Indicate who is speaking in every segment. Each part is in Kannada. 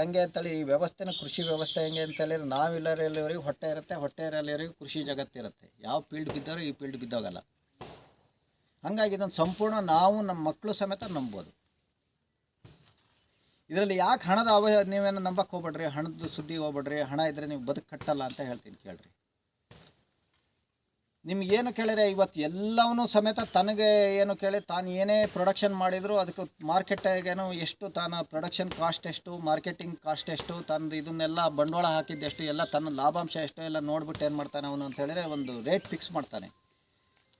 Speaker 1: ಹೆಂಗೆ ಅಂತೇಳಿ, ಈ ವ್ಯವಸ್ಥೆನ ಕೃಷಿ ವ್ಯವಸ್ಥೆ ಹೆಂಗೆ ಅಂತೇಳಿದ್ರೆ ನಾವಿಲ್ಲರಲ್ಲಿವರಿಗೆ ಹೊಟ್ಟೆ ಇರುತ್ತೆ, ಹೊಟ್ಟೆ ಇರಲ್ಲಿವರಿಗೆ ಕೃಷಿ ಜಗತ್ತಿರುತ್ತೆ ಯಾವ ಫೀಲ್ಡ್ ಬಿದ್ದವರು ಈ ಫೀಲ್ಡ್ ಬಿದ್ದೋಗಲ್ಲ. ಹಾಗಾಗಿ ಇದನ್ನು ಸಂಪೂರ್ಣ ನಾವು ನಮ್ಮ ಮಕ್ಕಳು ಸಮೇತ ನಂಬೋದು. ಇದರಲ್ಲಿ ಯಾಕೆ ಹಣದ ಅವ ನೀವೇನು ನಂಬಕ್ಕೆ ಹೋಗ್ಬೇಡ್ರಿ? ಹಣದ ಸುದ್ದಿ ಹೋಗ್ಬೇಡ್ರಿ, ಹಣ ಇದ್ದರೆ ನೀವು ಬದುಕು ಕಟ್ಟಲ್ಲ ಅಂತ ಹೇಳ್ತೀನಿ ಕೇಳ್ರಿ. ನಿಮ್ಗೇನು ಕೇಳಿದ್ರೆ ಇವತ್ತು ಎಲ್ಲವನ್ನೂ ಸಮೇತ ತನಗೆ ಏನು ಕೇಳಿ ತಾನು ಏನೇ ಪ್ರೊಡಕ್ಷನ್ ಮಾಡಿದ್ರು ಅದಕ್ಕೆ ಮಾರ್ಕೆಟಿಗೇನು ಎಷ್ಟು ತಾನು ಪ್ರೊಡಕ್ಷನ್ ಕಾಸ್ಟ್ ಎಷ್ಟು ಮಾರ್ಕೆಟಿಂಗ್ ಕಾಸ್ಟ್ ಎಷ್ಟು, ತಂದು ಇದನ್ನೆಲ್ಲ ಬಂಡವಾಳ ಹಾಕಿದ್ದೆಷ್ಟು ಎಲ್ಲ ತನ್ನ ಲಾಭಾಂಶ ಎಷ್ಟು ಎಲ್ಲ ನೋಡ್ಬಿಟ್ಟು ಏನು ಮಾಡ್ತಾನೆ ಅವನು ಅಂತ ಹೇಳಿದ್ರೆ ಒಂದು ರೇಟ್ ಫಿಕ್ಸ್ ಮಾಡ್ತಾನೆ.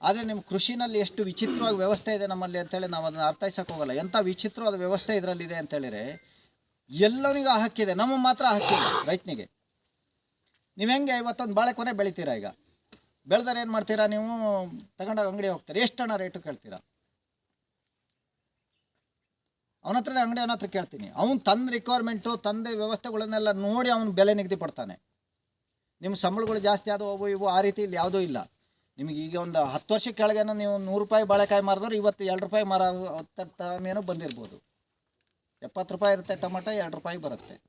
Speaker 1: ಆದರೆ ನಿಮ್ಮ ಕೃಷಿನಲ್ಲಿ ಎಷ್ಟು ವಿಚಿತ್ರವಾಗಿ ವ್ಯವಸ್ಥೆ ಇದೆ ನಮ್ಮಲ್ಲಿ ಅಂತೇಳಿ ನಾವು ಅದನ್ನು ಅರ್ಥೈಸೋಕೆ ಹೋಗಲ್ಲ. ಎಂಥ ವಿಚಿತ್ರವಾದ ವ್ಯವಸ್ಥೆ ಇದರಲ್ಲಿದೆ ಅಂತೇಳಿದರೆ ಎಲ್ಲರಿಗೂ ಹಕ್ಕಿದೆ. ನಮ್ಮ ಮಾತ್ರ ಹಕ್ಕಿದೆ ರೈತನಿಗೆ. ನೀವು ಹೆಂಗೆ ಇವತ್ತೊಂದು ಬಾಳೆ ಕೊನೆ ಬೆಳಿತೀರಾ ಈಗ? ಬೆಳೆದರೆ ಏನು ಮಾಡ್ತೀರಾ ನೀವು? ತಗೊಂಡಾಗ ಅಂಗಡಿ ಹೋಗ್ತೀರಾ? ಎಷ್ಟು ಹಣ ರೇಟು ಕೇಳ್ತೀರಾ? ಅವನ ಹತ್ರ ಅಂಗಡಿ ಅವನ ಹತ್ರ ಕೇಳ್ತೀನಿ. ಅವ್ನು ತನ್ನ ರಿಕ್ವೈರ್ಮೆಂಟು ತಂದೆ ವ್ಯವಸ್ಥೆಗಳನ್ನೆಲ್ಲ ನೋಡಿ ಅವನು ಬೆಲೆ ನಿಗದಿ ಪಡ್ತಾನೆ. ನಿಮ್ಮ ಸಂಬಳಗಳು ಜಾಸ್ತಿ ಆದವು, ಅವು ಇವು, ಆ ರೀತಿ ಇಲ್ಲಿ ಯಾವುದೂ ಇಲ್ಲ. ನಿಮಗೆ ಈಗ ಒಂದು ಹತ್ತು ವರ್ಷ ಕೆಳಗೇನೋ ನೀವು ನೂರು ರೂಪಾಯಿ ಬಾಳೆಕಾಯಿ ಮಾರಿದ್ರೆ ಇವತ್ತು ಎರಡು ರೂಪಾಯಿ ಮಾರ ಮೇನೋ ಬಂದಿರ್ಬೋದು. ಎಪ್ಪತ್ತು ರೂಪಾಯಿ ಇರುತ್ತೆ ಟೊಮೆಟೊ, ಎರಡು ರೂಪಾಯಿ ಬರುತ್ತೆ.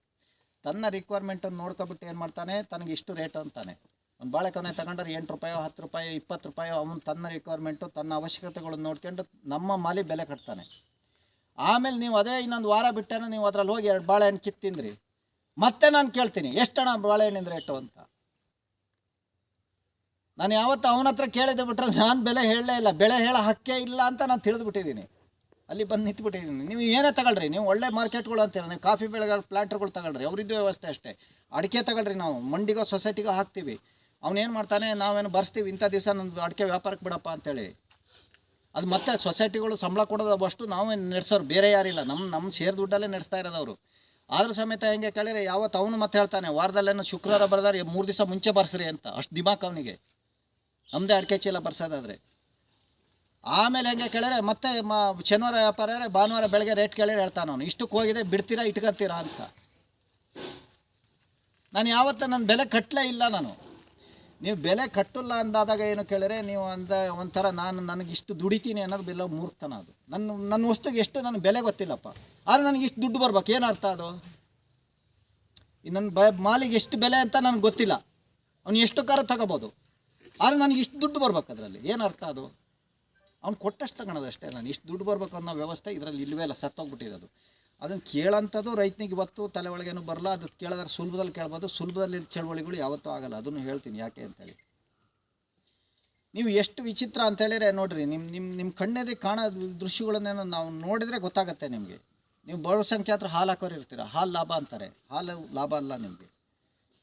Speaker 1: ತನ್ನ ರಿಕ್ವೈರ್ಮೆಂಟನ್ನು ನೋಡ್ಕೊಬಿಟ್ಟು ಏನು ಮಾಡ್ತಾನೆ? ತನಗೆ ಇಷ್ಟು ರೇಟ್ ಅಂತಾನೆ. ಒಂದು ಬಾಳೆಕೊನೆ ತಗೊಂಡ್ರೆ ಎಂಟು ರೂಪಾಯೋ, ಹತ್ತು ರೂಪಾಯಿ, ಇಪ್ಪತ್ತು ರೂಪಾಯೋ ಅವನು ತನ್ನ ರಿಕ್ವೈರ್ಮೆಂಟು ತನ್ನ ಅವಶ್ಯಕತೆಗಳನ್ನು ನೋಡ್ಕೊಂಡು ನಮ್ಮ ಮಾಲಿ ಬೆಲೆ ಕಟ್ತಾನೆ. ಆಮೇಲೆ ನೀವು ಅದೇ ಇನ್ನೊಂದು ವಾರ ಬಿಟ್ಟರೆ ನೀವು ಅದ್ರಲ್ಲಿ ಹೋಗಿ ಎರಡು ಬಾಳೆಹಣ್ಣು ಕಿತ್ತು ತಿಂದ್ರಿ ಮತ್ತೆ ನಾನು ಕೇಳ್ತೀನಿ, ಎಷ್ಟು ಹಣ ಬಾಳೆಹಣ್ಣಿಂದ ರೇಟು ಅಂತ? ನಾನು ಯಾವತ್ತು ಅವನ ಹತ್ರ ಕೇಳಿದೆ ಬಿಟ್ರೆ ನಾನು ಬೆಲೆ ಹೇಳಲೇ ಇಲ್ಲ ಬೆಳೆ ಹೇಳೋ ಹಕ್ಕೇ ಇಲ್ಲ ಅಂತ ನಾನು ತಿಳಿದ್ಬಿಟ್ಟಿದ್ದೀನಿ. ಅಲ್ಲಿ ಬಂದು ನಿಂತ್ಬಿಟ್ಟಿದ್ದೀನಿ. ನೀವು ಏನೇ ತಗೊಳ್ರಿ, ನೀವು ಒಳ್ಳೆ ಮಾರ್ಕೆಟ್ಗಳು ಅಂತೀರ, ನೀವು ಕಾಫಿ ಬೆಳೆಗಾರ, ಪ್ಲಾಂಟ್ರ್ಗಳು ತಗೊಳ್ರಿ, ಅವ್ರಿದ್ದು ವ್ಯವಸ್ಥೆ ಅಷ್ಟೇ. ಅಡಿಕೆ ತಗೊಳ್ರಿ ನಾವು, ಮಂಡಿಗೋ, ಸೊಸೈಟಿಗೋ ಹಾಕ್ತೀವಿ. ಅವನೇನು ಮಾಡ್ತಾನೆ, ನಾವೇನು ಬರ್ಸ್ತೀವಿ, ಇಂಥ ದಿವಸ ನಂದು ಅಡಿಕೆ ವ್ಯಾಪಾರಕ್ಕೆ ಬಿಡಪ್ಪ ಅಂತೇಳಿ. ಅದು ಮತ್ತೆ ಸೊಸೈಟಿಗಳು ಸಂಬಳ ಕೊಡೋದು ಅಷ್ಟು ನಾವೇ ನಡೆಸೋರು ಬೇರೆ ಯಾರಿಲ್ಲ ನಮ್ಮ ನಮ್ಮ ಶೇರ್ ದುಡ್ಡಲ್ಲೇ ನಡೆಸ್ತಾ ಇರೋದು ಅವರು ಆದ್ರೂ ಸಮೇತ ಹೆಂಗೆ ಕೇಳಿದ್ರೆ ಯಾವತ್ತು ಅವನು ಮತ್ತೆ ಹೇಳ್ತಾನೆ, ವಾರದಲ್ಲೇನೋ ಶುಕ್ರವಾರ ಬರ್ದಾರೆ ಮೂರು ದಿವಸ ಮುಂಚೆ ಬರ್ಸ್ರಿ ಅಂತ. ಅಷ್ಟು ದಿಮಾಕ್ ಅವನಿಗೆ. ನಮ್ಮದೇ ಅಡಿಕೆ ಚೀಲ ಬರ್ಸೋದಾದ್ರೆ. ಆಮೇಲೆ ಹೆಂಗೆ ಕೇಳಿದ್ರೆ ಮತ್ತೆ ಮ, ಶನಿವಾರ ವ್ಯಾಪಾರ ಭಾನುವಾರ ಬೆಳಗ್ಗೆ ರೇಟ್ ಕೇಳಿದ್ರೆ ಹೇಳ್ತಾನೆ ಅವನು, ಇಷ್ಟಕ್ಕೆ ಹೋಗಿದೆ, ಬಿಡ್ತೀರಾ ಇಟ್ಕೊತೀರಾ ಅಂತ. ನಾನು ಯಾವತ್ತೂ ನನ್ನ ಬೆಲೆ ಕಟ್ಟಲೇ ಇಲ್ಲ ನಾನು. ನೀವು ಬೆಲೆ ಕಟ್ಟಲ್ಲ ಅಂದಾದಾಗ ಏನು ಕೇಳಿದ್ರೆ ನೀವು ಅಂದ ಒಂಥರ ನಾನು ನನಗೆ ಇಷ್ಟು ದುಡಿತೀನಿ ಅನ್ನೋದು ಬೆಲ್ಲ ಮೂರ್ತನ ಅದು. ನನ್ನ ನನ್ನ ವಸ್ತುಗೆ ಎಷ್ಟು ನನಗೆ ಬೆಲೆ ಗೊತ್ತಿಲ್ಲಪ್ಪ. ಆದರೆ ನನಗೆ ಇಷ್ಟು ದುಡ್ಡು ಬರ್ಬೇಕು. ಏನು ಅರ್ಥ ಅದು? ನನ್ನ ಬ, ಮಾಲಿಗೆ ಎಷ್ಟು ಬೆಲೆ ಅಂತ ನನಗೆ ಗೊತ್ತಿಲ್ಲ. ಅವ್ನು ಎಷ್ಟು ಕಾರ ತಗೋಬೋದು. ಆದರೆ ನನಗೆ ಇಷ್ಟು ದುಡ್ಡು ಬರ್ಬೇಕು ಅದರಲ್ಲಿ. ಏನು ಅರ್ಥ ಅದು? ಅವ್ನು ಕೊಟ್ಟಷ್ಟು ತಗೊಳೋದು ಅಷ್ಟೇ ನಾನು. ಇಷ್ಟು ದುಡ್ಡು ಬರ್ಬೇಕು ಅನ್ನೋ ವ್ಯವಸ್ಥೆ ಇದರಲ್ಲಿ ಇಲ್ಲವೇ ಇಲ್ಲ. ಸತ್ತೋಗ್ಬಿಟ್ಟಿರೋದು. ಅದನ್ನು ಕೇಳೋಂಥದ್ದು ರೈತನಿಗೆ ಇವತ್ತು ತಲೆ ಒಳಗೇನು ಬರಲ್ಲ, ಅದು ಕೇಳಿದ್ರೆ ಸುಲಭದಲ್ಲಿ ಕೇಳ್ಬೋದು, ಸುಲಭದಲ್ಲಿ ಚಳವಳಿಗಳು ಯಾವತ್ತೂ ಆಗಲ್ಲ. ಅದನ್ನು ಹೇಳ್ತೀನಿ ಯಾಕೆ ಅಂತೇಳಿ. ನೀವು ಎಷ್ಟು ವಿಚಿತ್ರ ಅಂತ ಹೇಳಿದ್ರೆ ನೋಡ್ರಿ ನಿಮ್ಮ ನಿಮ್ಮ ನಿಮ್ಮ ಕಣ್ಣಲ್ಲಿ ಕಾಣೋ ದೃಶ್ಯಗಳನ್ನೇನೋ ನಾವು ನೋಡಿದರೆ ಗೊತ್ತಾಗುತ್ತೆ ನಿಮಗೆ. ನೀವು ಬಹುಸಂಖ್ಯಾತರು ಹಾಲು ಹಾಕೋರು ಇರ್ತೀರ? ಹಾಲು ಲಾಭ ಅಂತಾರೆ. ಹಾಲು ಲಾಭ ಅಲ್ಲ ನಿಮಗೆ.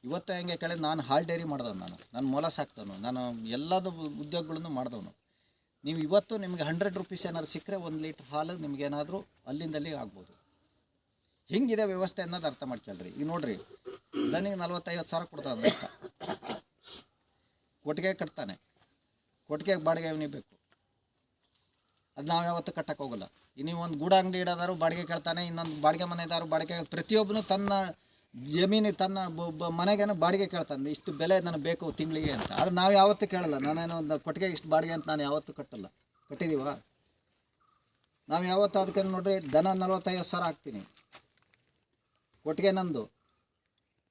Speaker 1: ಇವತ್ತು ಹೆಂಗೆ ಕೇಳಿ ನಾನು ಹಾಲು ಡೈರಿ ಮಾಡಿದವನು ನಾನು. ನಾನು ಮೊಲ ಸಾಕ್ತವನು ನಾನು ಎಲ್ಲದ ಉದ್ಯೋಗಗಳನ್ನು ಮಾಡಿದವನು. ನೀವು ಇವತ್ತು ನಿಮಗೆ ಹಂಡ್ರೆಡ್ ರುಪೀಸ್ ಏನಾದ್ರು ಸಿಕ್ಕರೆ ಒಂದು ಲೀಟ್ರ್ ಹಾಲು ನಿಮಗೇನಾದರೂ ಅಲ್ಲಿಂದಲ್ಲಿ ಆಗ್ಬೋದು. ಹಿಂಗಿದೆ ವ್ಯವಸ್ಥೆ ಅನ್ನೋದು ಅರ್ಥ ಮಾಡ್ಕೊಳ್ರಿ. ಈಗ ನೋಡ್ರಿ, ದನಿಗೆ ನಲ್ವತ್ತೈವತ್ತು ಸಾವಿರ ಕೊಡ್ತಾನೆ ಕೊಟ್ಟಿಗೆ ಕಟ್ತಾನೆ. ಕೊಟ್ಟಿಗೆಗೆ ಬಾಡಿಗೆ ಬೇಕು. ಅದು ನಾವು ಯಾವತ್ತೂ ಕಟ್ಟಕ್ಕೆ ಹೋಗಲ್ಲ. ನೀವು ಒಂದು ಗೂಡ ಅಂಗಡಿ ಇಡೋದಾರು ಬಾಡಿಗೆ ಕೇಳ್ತಾನೆ, ಇನ್ನೊಂದು ಬಾಡಿಗೆ ಮನೆದಾರು ಬಾಡಿಗೆ ಪ್ರತಿಯೊಬ್ಬನು ತನ್ನ ಜಮೀನಿಗೆ ತನ್ನ ಮನೆಗೇನೋ ಬಾಡಿಗೆ ಕೇಳ್ತಾನೆ. ಇಷ್ಟು ಬೆಲೆ ನನಗೆ ಬೇಕು ತಿಂಗಳಿಗೆ ಅಂತ. ಆದರೆ ನಾವು ಯಾವತ್ತೂ ಕೇಳಲ್ಲ. ನಾನೇನು ಒಂದು ಕೊಟ್ಟಿಗೆ ಇಷ್ಟು ಬಾಡಿಗೆ ಅಂತ ನಾನು ಯಾವತ್ತೂ ಕಟ್ಟಲ್ಲ. ಕಟ್ಟಿದೀವಾ? ನಾವು ಯಾವತ್ತು ಅದಕ್ಕೆ ನೋಡ್ರಿ, ದನ ನಲ್ವತ್ತೈವತ್ತು ಸಾವಿರ ಹಾಕ್ತೀನಿ. ಕೊಟ್ಟಿಗೆ ನಂದು.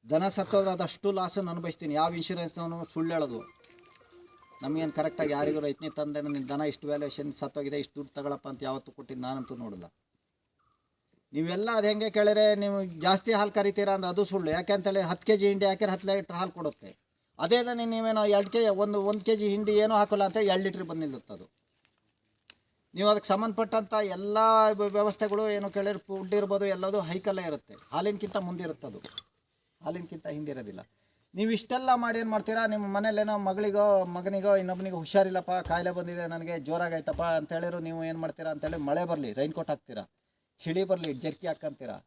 Speaker 1: ದನ ಸತ್ತೋದ್ರೆ ಅದಷ್ಟು ಲಾಸನ್ನು ಅನುಭವಿಸ್ತೀನಿ. ಯಾವ ಇನ್ಶೂರೆನ್ಸ್ನವನು ಸುಳ್ಳು ಹೇಳೋದು. ನಮಗೇನು ಕರೆಕ್ಟಾಗಿ ಯಾರಿಗೂ ರೈತನೇ ತಂದೆ, ನಿನ್ನ ದನ ಇಷ್ಟು ವ್ಯಾಲ್ಯೂಷನ್ ಸತ್ತೋಗಿದೆ, ಇಷ್ಟು ದುಡ್ಡು ತಗೊಳಪ್ಪ ಅಂತ ಯಾವತ್ತೂ ಕೊಟ್ಟಿದ್ದು ನಾನಂತೂ ನೋಡಲ್ಲ. ನೀವೆಲ್ಲ ಅದು ಹೆಂಗೆ ಕೇಳಿದ್ರೆ ನೀವು ಜಾಸ್ತಿ ಹಾಲು ಕರಿತೀರಾ ಅಂದ್ರೆ ಅದು ಸುಳ್ಳು. ಯಾಕೆ ಅಂತೇಳಿ ಹತ್ತು ಕೆ ಜಿ ಹಿಂಡಿ ಹಾಕಿದ್ರೆ ಹತ್ತು ಲೀಟ್ರ್ ಹಾಲು ಕೊಡುತ್ತೆ? ಅದೇ ತಾನೇ ನೀವೇನೋ ಎರಡು ಕೆ, ಒಂದು ಒಂದು ಕೆ ಜಿ ಹಿಂಡಿ ಏನೂ ಹಾಕೋಲ್ಲ ಅಂತ ಎರಡು ಲೀಟ್ರ್ ಬಂದು ನಿಲ್ಲುತ್ತೆ ಅದು ನೀವು ಅದಕ್ಕೆ ಸಂಬಂಧಪಟ್ಟಂಥ ಎಲ್ಲ ವ್ಯವಸ್ಥೆಗಳು ಏನು ಕೇಳಿದ್ರೆ ಫುಡ್ ಇರ್ಬೋದು, ಎಲ್ಲದು ಹೈಕಲ್ಲೇ ಇರುತ್ತೆ. ಹಾಲಿನಕ್ಕಿಂತ ಮುಂದಿರುತ್ತೆ ಅದು ಹಾಲಿನಕ್ಕಿಂತ ಹಿಂದಿರೋದಿಲ್ಲ ನೀವು ಇಷ್ಟೆಲ್ಲ ಮಾಡಿ ಏನು ಮಾಡ್ತೀರಾ? ನಿಮ್ಮ ಮನೇಲೇನೋ ಮಗಳಿಗೋ, ಮಗನಿಗೋ ಇನ್ನೊಬ್ಬನಿಗೆ ಹುಷಾರಿಲ್ಲಪ್ಪ, ಕಾಯಿಲೆ ಬಂದಿದೆ, ನನಗೆ ಜೋರಾಗೈತಪ್ಪ ಅಂತ ಹೇಳಿದ್ರು, ನೀವು ಏನು ಮಾಡ್ತೀರಾ ಅಂತೇಳಿ ಮಳೆ ಬರಲಿ ರೈನ್ ಕೋಟ್ ಹಾಕ್ತೀರಾ? ಚಳಿ ಬರಲಿ, ಜರ್ಕಿ ಹಾಕ್ಕಂತೀರಾ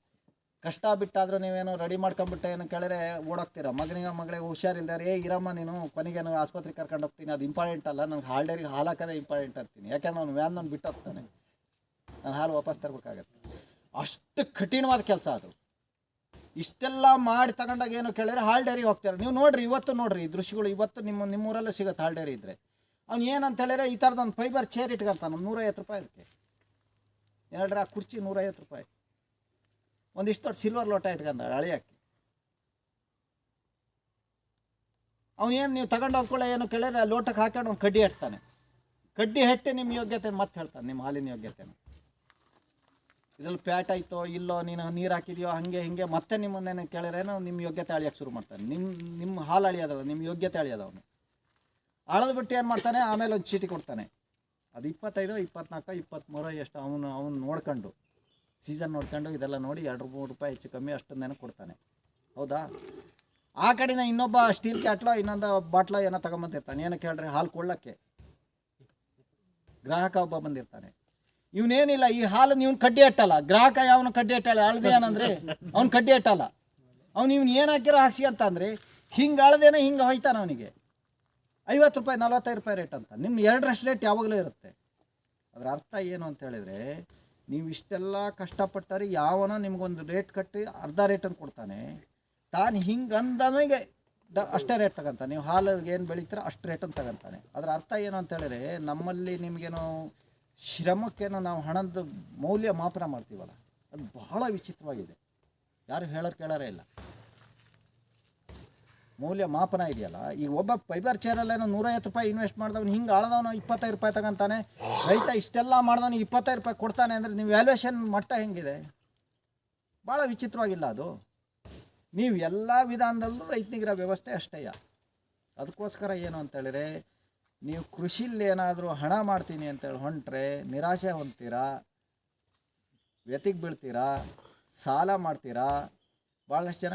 Speaker 1: ಕಷ್ಟ ಬಿಟ್ಟಾದರೂ ನೀವೇನು ರೆಡಿ ಮಾಡ್ಕೊಂಬಿಟ್ಟು ಏನು ಕೇಳಿದ್ರೆ ಓಡೋಗ್ತೀರ ಮಗನಿಗೆ, ಮಗಳಿಗೆ ಹುಷಾರಿಲ್ದಾರೆ, ಏ, ಇರಮ್ಮ ನೀನು ಕೊನೆಗೇನು ಆಸ್ಪತ್ರೆಗೆ ಕರ್ಕೊಂಡು ಹೋಗ್ತೀನಿ, ಅದು ಇಂಪಾರ್ಟೆಂಟ್ ಅಲ್ಲ ನನಗೆ ಹಾಲ್ಡೇರಿಗೆ ಹಾಲು ಹಾಕೋದೇ ಇಂಪಾರ್ಟೆಂಟ್ ಅಂತೀನಿ. ಯಾಕೆಂದ್ರೆ ನಾನು ವ್ಯಾನ್ ನಾನು ಬಿಟ್ಟು ಹೋಗ್ತಾನೆ. ನಾನು ಹಾಲು ವಾಪಸ್ ತರಬೇಕಾಗತ್ತೆ. ಅಷ್ಟು ಕಠಿಣವಾದ ಕೆಲಸ ಅದು. ಇಷ್ಟೆಲ್ಲ ಮಾಡಿ ತಗೊಂಡಾಗ ಏನು ಕೇಳಿದ್ರೆ ಹಾಲ್ ಡೈರಿಗೆ ಹೋಗ್ತಾರೆ. ನೀವು ನೋಡ್ರಿ, ಇವತ್ತು ನೋಡ್ರಿ, ಈ ದೃಶ್ಯಗಳು ಇವತ್ತು ನಿಮ್ಮ, ನಿಮ್ಮೂರಲ್ಲೂ ಸಿಗುತ್ತೆ ಹಾಲ್ ಇದ್ರೆ. ಅವ್ನು ಏನಂತ ಹೇಳಿದ್ರೆ ಈ ಥರದ್ದು ಒಂದು ಫೈಬರ್ ಚೇರ್ ಇಟ್ಕೊಂತಾನೆ, ನೂರೈವತ್ತು ರೂಪಾಯಿ ಅದಕ್ಕೆ. ಹೇಳ್ರಿ ಆ ಕುರ್ಚಿ ನೂರೈವತ್ತು ರೂಪಾಯಿ. ಒಂದಿಷ್ಟು ದೊಡ್ಡ ಸಿಲ್ವರ್ ಲೋಟ ಇಟ್ಕೊಂಡ ಅಳಿಯಕ್ಕೆ ಅವನೇನು ನೀವು ತಗೊಂಡು ಹೋದ್ಕೊಳ್ಳೆ ಏನು ಕೇಳಿದ್ರೆ ಲೋಟಕ್ಕೆ ಹಾಕೊಂಡು ಅವ್ನು ಕಡ್ಡಿ ಹೆಟ್ತಾನೆ ಕಡ್ಡಿ ಹೆಟ್ಟಿ ನಿಮ್ಮ ಯೋಗ್ಯತೆ ಮತ್ತೆ ಹೇಳ್ತಾನೆ ನಿಮ್ಮ ಹಾಲಿನ ಯೋಗ್ಯತೆನ. ಇದ್ರಲ್ಲಿ ಪ್ಯಾಟ್ ಆಯ್ತೋ ಇಲ್ಲೋ ನೀನು ನೀರು ಹಾಕಿದ್ಯೋ ಹಂಗೆ ಹಿಂಗೆ ಮತ್ತೆ ನಿಮ್ಮನ್ನೇನು ಕೇಳಿದ್ರೇನೋ ನಿಮ್ಮ ಯೋಗ್ಯತೆ ಅಳಿಯಕ್ಕೆ ಶುರು ಮಾಡ್ತಾನೆ. ನಿಮ್ಮ ನಿಮ್ಮ ಹಾಲು ಅಳಿಯೋದಲ್ಲ ನಿಮ್ಮ ಯೋಗ್ಯತೆ ಅಳಿಯೋದು ಅವನು. ಅಳದು ಬಿಟ್ಟು ಏನು ಮಾಡ್ತಾನೆ? ಆಮೇಲೆ ಒಂದು ಚೀಟಿ ಕೊಡ್ತಾನೆ. ಅದು ಇಪ್ಪತ್ತೈದು, ಇಪ್ಪತ್ನಾಲ್ಕು ಇಪ್ಪತ್ತ್ಮೂರು ಎಷ್ಟು ಅವನು ಅವನು ನೋಡ್ಕೊಂಡು. ಸೀಸನ್ ನೋಡ್ಕೊಂಡು ಇದೆಲ್ಲ ನೋಡಿ ಎರಡು ಮೂರು ರೂಪಾಯಿ ಹೆಚ್ಚು ಕಮ್ಮಿ ಅಷ್ಟೊಂದೇನೋ ಕೊಡ್ತಾನೆ. ಹೌದಾ? ಆ ಕಡೆನ ಇನ್ನೊಬ್ಬ ಸ್ಟೀಲ್ ಕ್ಯಾಟ್ಲೋ ಇನ್ನೊಂದು ಬಾಟ್ಲೋ ಏನೋ ತಗೊಂಬಂದಿರ್ತಾನೆ ಏನಕ್ಕೆ ಕೇಳ್ರಿ, ಹಾಲು ಕೊಳ್ಳಕ್ಕೆ ಗ್ರಾಹಕ ಒಬ್ಬ ಬಂದಿರ್ತಾನೆ ಇವನೇನಿಲ್ಲ, ಈ ಹಾಲು ನೀವು ಕಡ್ಡಿ ಅಟ್ಟಲ್ಲ ಗ್ರಾಹಕ ಯಾವನು ಕಡ್ಡಿ ಅಟ್ಟಲ್ಲ ಅಳದೆ ಏನಂದ್ರೆ ಅವ್ನು ಕಡ್ಡಿ ಅಟ್ಟಲ್ಲ ಅವ್ನು ಇವ್ನು ಏನು ಹಾಕಿರೋ ಹಾಕ್ಸಿ ಅಂತ ಅಂದ್ರೆ ಹಿಂಗೆ ಅಳದೇನೆ ಹಿಂಗೆ ಹೋಯ್ತಾನೆ ಅವನಿಗೆ. ಐವತ್ತು ರೂಪಾಯಿ, ನಲ್ವತ್ತೈದು ರೂಪಾಯಿ ರೇಟ್ ಅಂತ. ನಿಮ್ಮ ಎರಡರಷ್ಟು ರೇಟ್ ಯಾವಾಗಲೂ ಇರುತ್ತೆ. ಅದರ ಅರ್ಥ ಏನು ಅಂತ ಹೇಳಿದ್ರೆ ನೀವು ಇಷ್ಟೆಲ್ಲ ಕಷ್ಟಪಟ್ಟರೆ ಯಾವನೋ ನಿಮ್ಗೊಂದು ರೇಟ್ ಕಟ್ಟಿ ಅರ್ಧ ರೇಟನ್ನು ಕೊಡ್ತಾನೆ. ತಾನು ಹಿಂಗೆ ಅಂದಮೇಗೆ ಡ ಅಷ್ಟೇ ರೇಟ್ ತಗೊಂತಾನೆ. ನೀವು ಹಾಲಿಗೆ ಏನು ಬೆಳಿತೀರ ಅಷ್ಟು ರೇಟನ್ನು ತಗೊಂತಾನೆ. ಅದರ ಅರ್ಥ ಏನು ಅಂತ ಹೇಳಿದ್ರೆ ನಮ್ಮಲ್ಲಿ ನಿಮಗೇನೋ ಶ್ರಮಕ್ಕೇನೋ ನಾವು ಹಣದ ಮೌಲ್ಯ ಮಾಪನ ಮಾಡ್ತೀವಲ್ಲ, ಅದು ಬಹಳ ವಿಚಿತ್ರವಾಗಿದೆ. ಯಾರು ಹೇಳೋರು ಕೇಳೋರೇ ಇಲ್ಲ. ಮೌಲ್ಯ ಮಾಪನ ಇದೆಯಲ್ಲ ಈಗ ಒಬ್ಬ ಫೈಬರ್ ಚೇರಲ್ಲೇನೋ ನೂರೈವತ್ತು ರೂಪಾಯಿ ಇನ್ವೆಸ್ಟ್ ಮಾಡಿದವನು ಹಿಂಗೆ ಆಳ್ದವನು ಇಪ್ಪತ್ತೈದು ರೂಪಾಯಿ ತಗೊಂತಾನೆ. ರೈತ ಇಷ್ಟೆಲ್ಲ ಮಾಡಿದವನು ಇಪ್ಪತ್ತೈದು ರೂಪಾಯಿ ಕೊಡ್ತಾನೆ ಅಂದರೆ ನೀವು ವ್ಯಾಲ್ಯೂಯೇಷನ್ ಮಟ್ಟ ಹೆಂಗಿದೆ? ಭಾಳ ವಿಚಿತ್ರವಾಗಿಲ್ಲ ಅದು. ನೀವು ಎಲ್ಲ ವಿಧಾನದಲ್ಲೂ ರೈತನಿಗಿರೋ ವ್ಯವಸ್ಥೆ ಅಷ್ಟೇಯ. ಅದಕ್ಕೋಸ್ಕರ ಏನು ಅಂತೇಳಿದ್ರೆ ನೀವು ಕೃಷಿಲಿ ಏನಾದರೂ ಹಣ ಮಾಡ್ತೀನಿ ಅಂತೇಳಿ ಹೊಂಟ್ರೆ ನಿರಾಶೆ ಹೊಂದ್ತೀರಾ? ವ್ಯತಿಗೆ ಬೀಳ್ತೀರಾ? ಸಾಲ ಮಾಡ್ತೀರಾ? ಭಾಳಷ್ಟು ಜನ